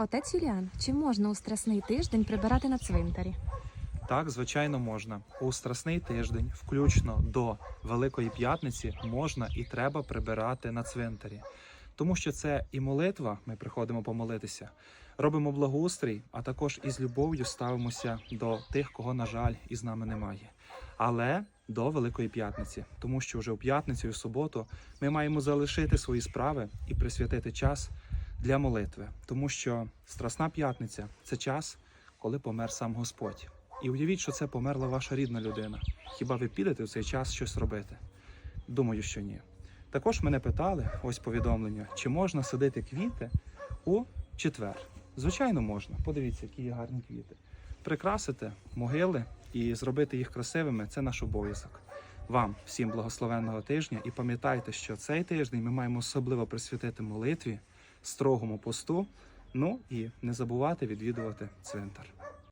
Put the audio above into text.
Отець Юліан, чи можна у страсний тиждень прибирати на цвинтарі? Так, звичайно, можна. У страсний тиждень, включно до Великої П'ятниці, можна і треба прибирати на цвинтарі. Тому що це і молитва, ми приходимо помолитися, робимо благоустрій, а також із любов'ю ставимося до тих, кого, на жаль, із нами немає. Але до Великої П'ятниці, тому що вже у п'ятницю і в суботу ми маємо залишити свої справи і присвятити час для молитви, тому що Страсна П'ятниця це час, коли помер сам Господь. І уявіть, що це померла ваша рідна людина. Хіба ви підете в цей час щось робити? Думаю, що ні. Також мене питали, ось повідомлення, чи можна садити квіти у четвер. Звичайно, можна. Подивіться, які є гарні квіти. Прикрасити могили і зробити їх красивими це наш обов'язок. Вам всім благословенного тижня і пам'ятайте, що цей тиждень ми маємо особливо присвятити молитві, строгому посту. Ну і не забувати відвідувати цвинтар.